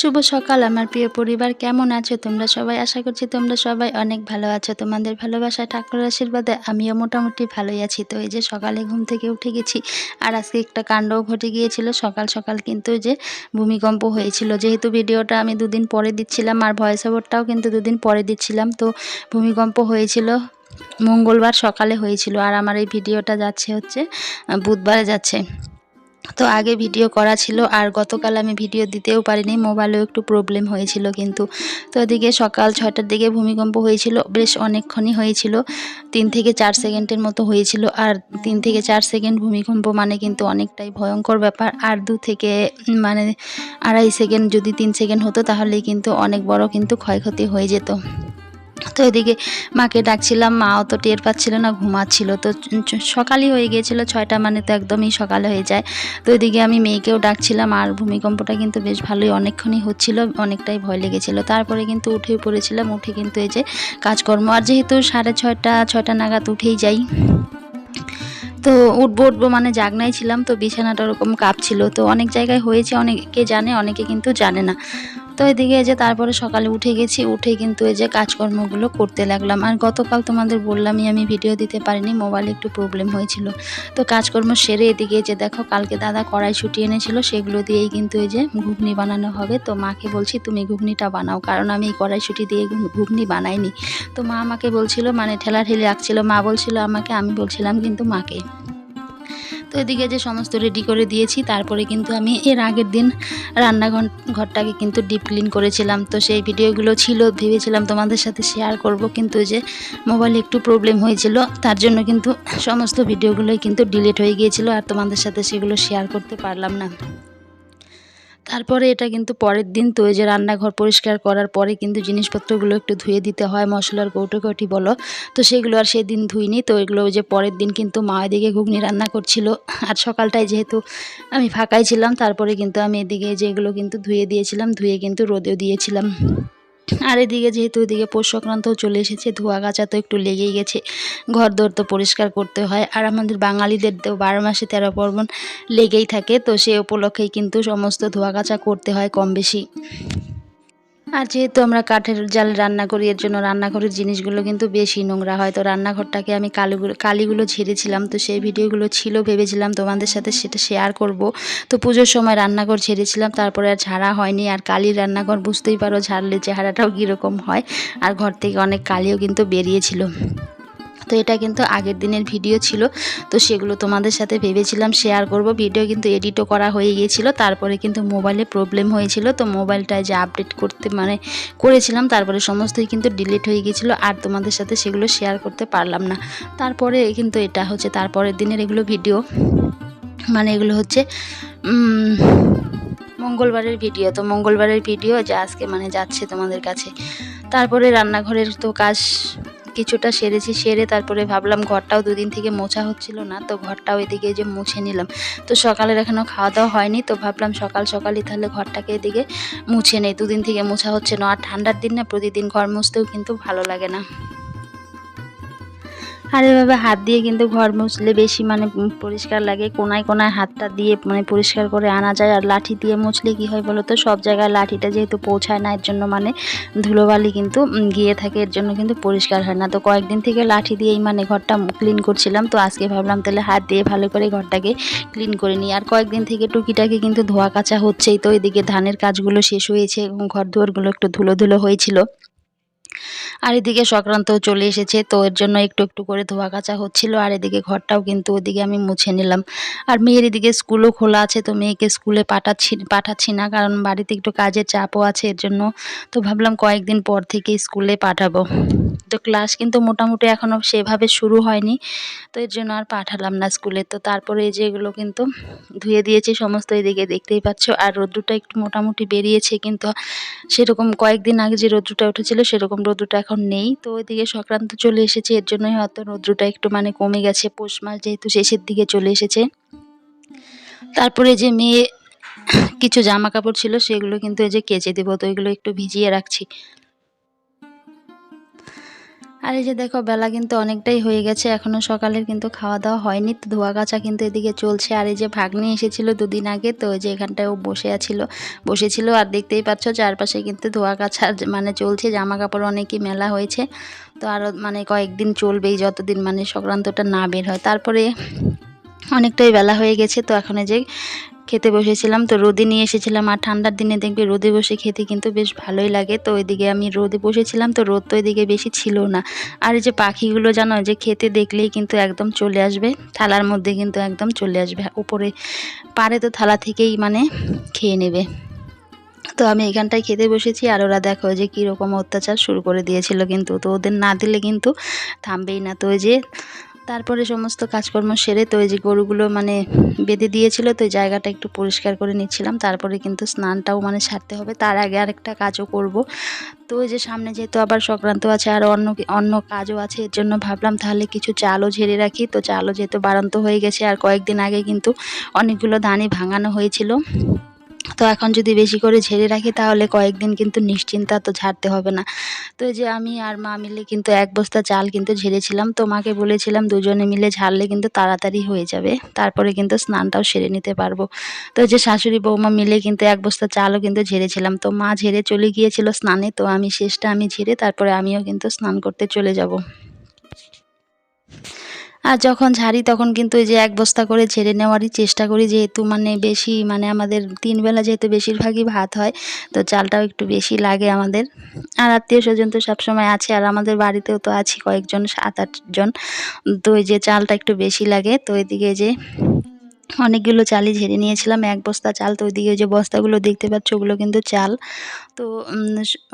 শুভ সকাল, আমার প্রিয় পরিবার। কেমন আছো তোমরা সবাই? আশা করছি তোমরা সবাই অনেক ভালো আছো। তোমাদের ভালোবাসা ঠাকুরের আশীর্বাদে আমিও মোটামুটি ভালোই আছি। তো এই যে সকালে ঘুম থেকে উঠে গেছি, আর আজকে একটা কাণ্ডও ঘটে গিয়েছিল। সকাল সকাল কিন্তু যে ভূমিকম্প হয়েছিল। যেহেতু ভিডিওটা আমি দুদিন পরে দিচ্ছিলাম, আর ভয়েস ওভারটাও কিন্তু দুদিন পরে দিচ্ছিলাম। তো ভূমিকম্প হয়েছিল, মঙ্গলবার সকালে হয়েছিল। আর আমার এই ভিডিওটা যাচ্ছে হচ্ছে বুধবারে যাচ্ছে। তো আগে ভিডিও করা ছিল আর গতকাল আমি ভিডিও দিতেও পারিনি মোবাইলেও একটু প্রবলেম হয়েছিল কিন্তু। তো এদিকে সকাল ছয়টার দিকে ভূমিকম্প হয়েছিল, বেশ অনেকক্ষণই হয়েছিল, তিন থেকে চার সেকেন্ডের মতো হয়েছিল আর তিন থেকে চার সেকেন্ড ভূমিকম্প মানে কিন্তু অনেকটাই ভয়ঙ্কর ব্যাপার আর দু থেকে মানে আড়াই সেকেন্ড যদি তিন সেকেন্ড হতো তাহলেই কিন্তু অনেক বড় কিন্তু ক্ষয়ক্ষতি হয়ে যেত। তো এদিকে মাকে ডাকছিলাম মাও তো টের পাচ্ছিল না, ঘুমাচ্ছিল। তো সকালই হয়ে গিয়েছিল, ছয়টা মানে তো একদমই সকালে হয়ে যায়। তো এদিকে আমি মেয়েকেও ডাকছিলাম, আর ভূমিকম্পটা কিন্তু বেশ ভালোই অনেকক্ষণই হচ্ছিল, অনেকটাই ভয় লেগেছিল। তারপরে কিন্তু উঠে পড়েছিলাম, উঠে কিন্তু এই যে কাজকর্ম। আর যেহেতু সাড়ে ছয়টা ছয়টা নাগাদ উঠেই যাই, তো উঠবো উঠবো মানে জাগনাই ছিলাম, তো বিছানাটা ওরকম কাঁপছিল। তো অনেক জায়গায় হয়েছে, অনেকে জানে, অনেকে কিন্তু জানে না। তো এদিকে যে তারপরে সকালে উঠে গেছি, উঠে কিন্তু এই যে কাজকর্মগুলো করতে লাগলাম। আর গতকাল তোমাদের বললামই আমি ভিডিও দিতে পারিনি, মোবাইলে একটু প্রবলেম হয়েছিল। তো কাজকর্ম সেরে এদিকে যে দেখো, কালকে দাদা কড়াই ছুটি এনেছিল, সেগুলো দিয়েই কিন্তু এই যে ঘুগনি বানানো হবে। তো মাকে বলছি, তুমি ঘুগনিটা বানাও। কারণ আমি এই কড়াই ছুটি দিয়ে ঘুগনি বানাইনি। তো মা আমাকে বলছিল মানে ঠেলা ঠেলি রাখছিল। মা বলছিল আমাকে, আমি বলছিলাম কিন্তু মাকে। তো এদিকে যে সমস্ত রেডি করে দিয়েছি, তারপরে কিন্তু আমি এর আগের দিন রান্নাঘর ঘরটাকে কিন্তু ডিপ ক্লিন করেছিলাম। তো সেই ভিডিওগুলো ছিল, ভেবেছিলাম তোমাদের সাথে শেয়ার করব, কিন্তু যে মোবাইলে একটু প্রবলেম হয়েছিল, তার জন্য কিন্তু সমস্ত ভিডিওগুলোই কিন্তু ডিলিট হয়ে গিয়েছিল, আর তোমাদের সাথে সেগুলো শেয়ার করতে পারলাম না। তারপরে এটা কিন্তু পরের দিন তো যে রান্নাঘর পরিষ্কার করার পরে কিন্তু জিনিসপত্রগুলো একটু ধুয়ে দিতে হয়, মশলার কৌটোকটি বলো। তো সেগুলো আর সেদিন ধুইনি, তো এগুলো যে পরের দিন কিন্তু মা এদিকে ঘুগনি রান্না করছিল। আর সকালটায় যেহেতু আমি ফাঁকাই ছিলাম, তারপরে কিন্তু আমি এদিকে যেগুলো কিন্তু ধুয়ে দিয়েছিলাম, ধুয়ে কিন্তু রোদেও দিয়েছিলাম। আর এদিকে যেহেতু এদিকে পৌষ সংক্রান্তও চলে এসেছে, ধোয়া কাচা তো একটু লেগেই গেছে। ঘর দর তো পরিষ্কার করতে হয়। আর আমাদের বাঙালিদের তো বারো মাসে তেরো পার্বণ লেগেই থাকে, তো সে উপলক্ষেই কিন্তু সমস্ত ধোয়া কাচা করতে হয় কম বেশি। আর যেহেতু আমরা কাঠের জাল রান্না করি, এর জন্য রান্নাঘরের জিনিসগুলো কিন্তু বেশি নোংরা হয়। তো রান্নাঘরটাকে আমি কালিগুলো কালিগুলো ঝেড়েছিলাম। তো সেই ভিডিওগুলো ছিল, ভেবেছিলাম তোমাদের সাথে সেটা শেয়ার করব। তো পুজোর সময় রান্নাঘর ঝেড়েছিলাম, তারপরে আর ঝাড়া হয়নি। আর কালির রান্নাঘর বুঝতেই পারো ঝাড়লে চেহারাটাও কীরকম হয়। আর ঘর থেকে অনেক কালিও কিন্তু বেরিয়েছিল। তো এটা কিন্তু আগের দিনের ভিডিও ছিল। তো সেগুলো তোমাদের সাথে ভেবেছিলাম শেয়ার করব। ভিডিও কিন্তু এডিটও করা হয়ে গিয়েছিল। তারপরে কিন্তু মোবাইলে প্রবলেম হয়েছিল। তো মোবাইলটায় যে আপডেট করতে মানে করেছিলাম, তারপরে সমস্তই কিন্তু ডিলিট হয়ে গিয়েছিল। আর তোমাদের সাথে সেগুলো শেয়ার করতে পারলাম না। তারপরে কিন্তু এটা হচ্ছে, তারপরের দিনের এগুলো ভিডিও মানে এগুলো হচ্ছে মঙ্গলবারের ভিডিও তো মঙ্গলবারের ভিডিও যা আজকে মানে যাচ্ছে তোমাদের কাছে। তারপরে রান্নাঘরের তো কাজ কিছুটা সেরেছি, সেরে তারপরে ভাবলাম ঘরটাও দুদিন থেকে মোছা হচ্ছিল না, তো ঘরটাও এদিকে যে মুছে নিলাম। তো সকালের এখনও খাওয়া দাওয়া হয়নি, তো ভাবলাম সকাল সকালই তাহলে ঘরটাকে এদিকে মুছে নেই, দুদিন থেকে মোছা হচ্ছে না। আর ঠান্ডার দিন না, প্রতিদিন ঘর মুছতেও কিন্তু ভালো লাগে না। আর এভাবে হাত দিয়ে কিন্তু ঘর মুছলে বেশি মানে পরিষ্কার লাগে। কোনায় কোনায় হাতটা দিয়ে মানে পরিষ্কার করে আনা যায়। আর লাঠি দিয়ে মুছলে কি হয় বলো তো সব জায়গায় লাঠিটা যেহেতু পৌঁছায় না, এর জন্য মানে ধুলোবালি কিন্তু গিয়ে থাকে, এর জন্য কিন্তু পরিষ্কার হয় না। তো কয়েকদিন থেকে লাঠি দিয়েই মানে ঘরটা ক্লিন করছিলাম। তো আজকে ভাবলাম তাহলে হাত দিয়ে ভালো করে ঘরটাকে ক্লিন করে নিই। আর কয়েকদিন থেকে টুকিটাকি কিন্তু ধোয়া কাচা হচ্ছেই। তো এদিকে ধানের কাজগুলো শেষ হয়েছে ঘর দুয়ারগুলো একটু ধুলো ধুলো হয়েছিল। আর এদিকে সংক্রান্তও চলে এসেছে, তো এর জন্য একটু একটু করে ধোয়া কাচা হচ্ছিল, আর এদিকে ঘরটাও কিন্তু ওদিকে আমি মুছে নিলাম। আর মেয়ের এদিকে স্কুলও খোলা আছে, তো মেয়েকে স্কুলে পাঠাচ্ছি পাঠাচ্ছি না, কারণ বাড়িতে একটু কাজের চাপও আছে এর জন্য, তো ভাবলাম কয়েকদিন পর থেকে স্কুলে পাঠাবো। তো ক্লাস কিন্তু মোটামুটি এখনও সেভাবে শুরু হয়নি, তো এর জন্য আর পাঠালাম না স্কুলে। তো তারপরে এই যে এগুলো কিন্তু ধুয়ে দিয়েছি, সমস্ত এদিকে দেখতেই পাচ্ছ, আর রোদ্রুটা একটু মোটামুটি বেরিয়েছে, কিন্তু সেরকম কয়েকদিন আগে যে রৌদ্রটা উঠেছিল, সেরকম রৌদ্রটা এখন নেই, তো ওইদিকে সংক্রান্ত চলে এসেছে, এর জন্যই হয়তো রৌদ্রটা একটু মানে কমে গেছে। পৌষ মাস যেহেতু শেষের দিকে চলে এসেছে। তারপরে যে মেয়ে কিছু জামা কাপড় ছিল, সেগুলো কিন্তু এই যে কেচে দেবো, তো এগুলো একটু ভিজিয়ে রাখছি। আর এই যে দেখো, বেলা কিন্তু অনেকটাই হয়ে গেছে। এখনও সকালের কিন্তু খাওয়া দাওয়া হয়নি। তো ধোয়া কাচা কিন্তু এদিকে চলছে। আর এই যে ভাগ্নি এসেছিল দুদিন আগে, তো যে এখানটায় ও বসে আছিল, বসেছিল। আর দেখতেই পাচ্ছ, চারপাশে কিন্তু ধোয়া কাচা মানে চলছে জামা কাপড় অনেকই মেলা হয়েছে। তো আরও মানে কয়েকদিন চলবেই, যতদিন মানে সংক্রান্তটা না বের হয়। তারপরে অনেকটাই বেলা হয়ে গেছে। তো এখন এই যে খেতে বসেছিলাম। তো রোদে নিয়ে এসেছিলাম আর ঠান্ডার দিনে দেখবে রোদে বসে খেতে কিন্তু বেশ ভালোই লাগে। তো ওইদিকে আমি রোদে বসেছিলাম। তো রোদ তো ওইদিকে বেশি ছিল না। আর এই যে পাখিগুলো জানো যে খেতে দেখলেই কিন্তু একদম চলে আসবে। থালার মধ্যে কিন্তু একদম চলে আসবে। উপরে পারে তো থালা থেকেই মানে খেয়ে নেবে। তো আমি এখানটায় খেতে বসেছি আর ওরা দেখো যে কীরকম অত্যাচার শুরু করে দিয়েছিল কিন্তু। তো ওদের না দিলে কিন্তু থামবেই না। তো ওই যে তারপরে সমস্ত কাজকর্ম সেরে তো ওই যে গরুগুলো মানে বেঁধে দিয়েছিল, তো জায়গাটা একটু পরিষ্কার করে নিচ্ছিলাম। তারপরে কিন্তু স্নানটাও মানে সারতে হবে। তার আগে আরেকটা কাজও করব। তো ওই যে সামনে যেহেতু আবার সংক্রান্ত আছে, আর অন্য অন্য কাজও আছে, এর জন্য ভাবলাম তাহলে কিছু চালও ঝেড়ে রাখি। তো চালও যেহেতু বাড়ন্ত হয়ে গেছে, আর কয়েকদিন আগে কিন্তু অনেকগুলো ধানই ভাঙানো হয়েছিল। তো এখন যদি বেশি করে ঝেড়ে রাখি, তাহলে কয়েকদিন কিন্তু নিশ্চিন্তা তো ঝাড়তে হবে না। তো যে আমি আর মা মিলে কিন্তু এক বস্তা চাল কিন্তু ঝেড়েছিলাম। তো মাকে বলেছিলাম দুজনে মিলে ঝাড়লে কিন্তু তাড়াতাড়ি হয়ে যাবে। তারপরে কিন্তু স্নানটাও সেরে নিতে পারব। তো যে শাশুড়ি বৌমা মিলে কিন্তু এক বস্তা চালও কিন্তু ঝেড়েছিলাম। তো মা ঝেড়ে চলে গিয়েছিল স্নানে। তো আমি শেষটা আমি ঝেড়ে, তারপরে আমিও কিন্তু স্নান করতে চলে যাব। আর যখন ঝাড়ি তখন কিন্তু এই যে এক বস্তা করে ঝেড়ে নেওয়ারই চেষ্টা করি, যেহেতু মানে বেশি মানে আমাদের তিনবেলা যেহেতু বেশিরভাগই ভাত হয়, তো চালটাও একটু বেশি লাগে আমাদের। আর আত্মীয় স্বজন তো সবসময় আছে, আর আমাদের বাড়িতেও তো আছি কয়েকজন, সাত আটজন। তো ওই যে চালটা একটু বেশি লাগে, তো এদিকে যে অনেকগুলো চালই ঝেড়ে নিয়েছিলাম, এক বস্তা চাল তো ওইদিকে যে বস্তাগুলো দেখতে পাচ্ছ ওগুলো কিন্তু চাল। তো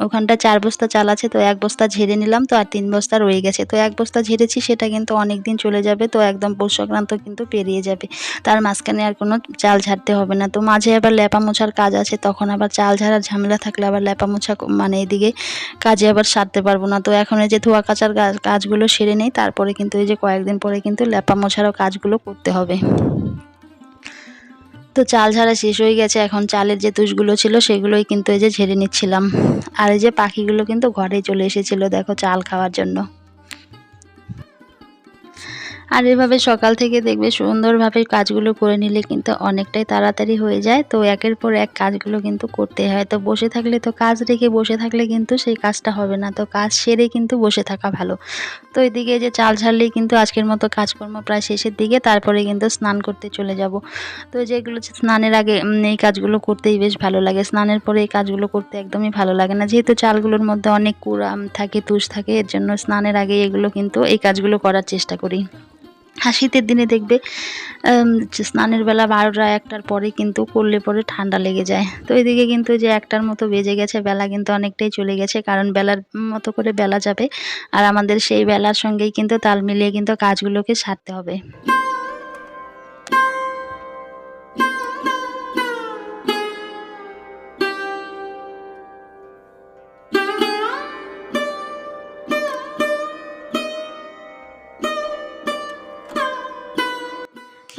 ওখানটা চার বস্তা চাল আছে, তো এক বস্তা ঝেড়ে নিলাম, তো আর তিন বস্তা রয়ে গেছে। তো এক বস্তা ঝেড়েছি, সেটা কিন্তু অনেক দিন চলে যাবে, তো একদম পৌষ কিন্তু পেরিয়ে যাবে। তার মাঝখানে আর কোনো চাল ঝাড়তে হবে না। তো মাঝে আবার লেপা মোছার কাজ আছে, তখন আবার চাল ঝাড়ার ঝামেলা থাকলে আবার লেপা মোছা মানে এদিকে কাজে আবার সারতে পারব না। তো এখন এই যে ধোয়া কাচার কাজগুলো সেরে নেই, তারপরে কিন্তু এই যে কয়েকদিন পরে কিন্তু লেপা মোছারও কাজগুলো করতে হবে। তো চাল ঝাড়া শেষ হয়ে গেছে। এখন চালের যে তুষগুলো ছিল সেগুলোই কিন্তু এই যে ঝেড়ে নিচ্ছিলাম। আর এই যে পাখিগুলো কিন্তু ঘরে চলে এসেছিল, দেখো চাল খাওয়ার জন্য। আর এভাবে সকাল থেকে দেখবে সুন্দরভাবে কাজগুলো করে নিলে কিন্তু অনেকটাই তাড়াতাড়ি হয়ে যায়। তো একের পর এক কাজগুলো কিন্তু করতে হয়। তো বসে থাকলে তো কাজ রেখে বসে থাকলে কিন্তু সেই কাজটা হবে না। তো কাজ সেরে কিন্তু বসে থাকা ভালো। তো এদিকে যে চাল ছাড়লেই কিন্তু আজকের মতো কাজকর্ম প্রায় শেষের দিকে। তারপরে কিন্তু স্নান করতে চলে যাব। তো যেগুলো স্নানের আগে এই কাজগুলো করতেই বেশ ভালো লাগে। স্নানের পরে এই কাজগুলো করতে একদমই ভালো লাগে না। যেহেতু চালগুলোর মধ্যে অনেক কুড়াম থাকে, তুষ থাকে, এর জন্য স্নানের আগে এগুলো কিন্তু এই কাজগুলো করার চেষ্টা করি। আর শীতের দিনে দেখবে স্নানের বেলা বারোটা একটার পরে কিন্তু করলে পরে ঠান্ডা লেগে যায়। তো এদিকে কিন্তু যে একটার মতো বেজে গেছে, বেলা কিন্তু অনেকটাই চলে গেছে, কারণ বেলার মতো করে বেলা যাবে। আর আমাদের সেই বেলার সঙ্গেই কিন্তু তাল মিলিয়ে কিন্তু কাজগুলোকে সারতে হবে।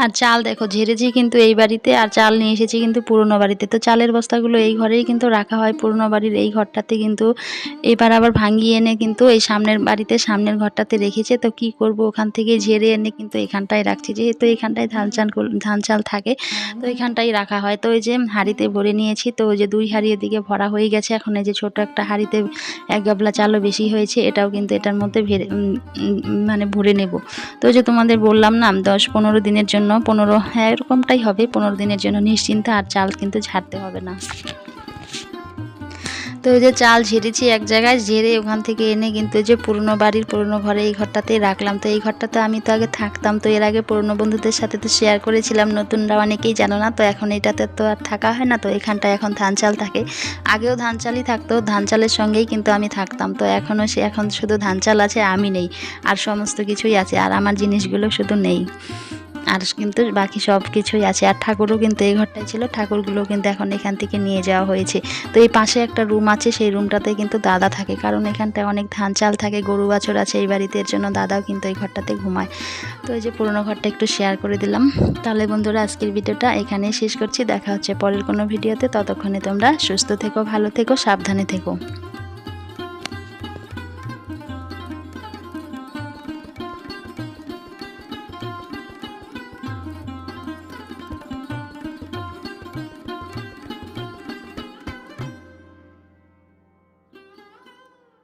আর চাল দেখো, ঝেড়েছি কিন্তু এই বাড়িতে আর চাল নিয়ে এসেছি কিন্তু পুরনো বাড়িতে। তো চালের বস্তাগুলো এই ঘরেই কিন্তু রাখা হয়, পুরনো বাড়ির এই ঘরটাতে কিন্তু এবার আবার ভাঙিয়ে এনে কিন্তু এই সামনের বাড়িতে, সামনের ঘরটাতে রেখেছে। তো কি করব, ওখান থেকে ঝেড়ে এনে কিন্তু এখানটায় রাখছি। যেহেতু এখানটায় ধান চাল ধান চাল থাকে, তো এখানটাই রাখা হয়। তো ওই যে হাঁড়িতে ভরে নিয়েছি, তো ওই যে দুই হাঁড়ি এদিকে ভরা হয়ে গেছে। এখন এই যে ছোট একটা হাঁড়িতে এক গাবলা চালও বেশি হয়েছে, এটাও কিন্তু এটার মধ্যে মানে ভরে নেব। তো যে তোমাদের বললাম না, দশ পনেরো দিনের জন্য জন্য পনেরো হ্যাঁ এরকমটাই হবে। পনেরো দিনের জন্য নিশ্চিন্তে আর চাল কিন্তু ঝাড়তে হবে না। তো ওই যে চাল ঝেড়েছি এক জায়গায়, ঝেড়ে ওখান থেকে এনে কিন্তু যে পুরনো বাড়ির পুরনো ঘরে এই ঘরটাতেই রাখলাম। তো এই ঘরটাতে আমি তো আগে থাকতাম, তো এর আগে পুরনো বন্ধুদের সাথে তো শেয়ার করেছিলাম। নতুনরা অনেকেই জানো না, তো এখন এটাতে তো আর থাকা হয় না, তো এখানটায় এখন ধান চাল থাকে। আগেও ধান চালই থাকতো, ধান চালের সঙ্গেই কিন্তু আমি থাকতাম। তো এখনও সে, এখন শুধু ধান চাল আছে, আমি নেই। আর সমস্ত কিছুই আছে, আর আমার জিনিসগুলো শুধু নেই। আর কিন্তু বাকি সব কিছুই আছে। আর ঠাকুরও কিন্তু এই ঘরটাই ছিল। ঠাকুরগুলো কিন্তু এখন এখান থেকে নিয়ে যাওয়া হয়েছে। তো এই পাশে একটা রুম আছে। সেই রুমটাতে কিন্তু দাদা থাকে। কারণ এখানটায় অনেক ধান চাল থাকে, গরু বাছর আছে এই বাড়িতে। এর জন্য দাদাও কিন্তু এই ঘরটাতে ঘুমায়। তো এই যে পুরোনো ঘরটা একটু শেয়ার করে দিলাম। তাহলে বন্ধুরা, আজকের ভিডিওটা এখানেই শেষ করছি। দেখা হচ্ছে পরের কোনো ভিডিওতে। ততক্ষণে তোমরা সুস্থ থেকো, ভালো থেকো, সাবধানে থেকো।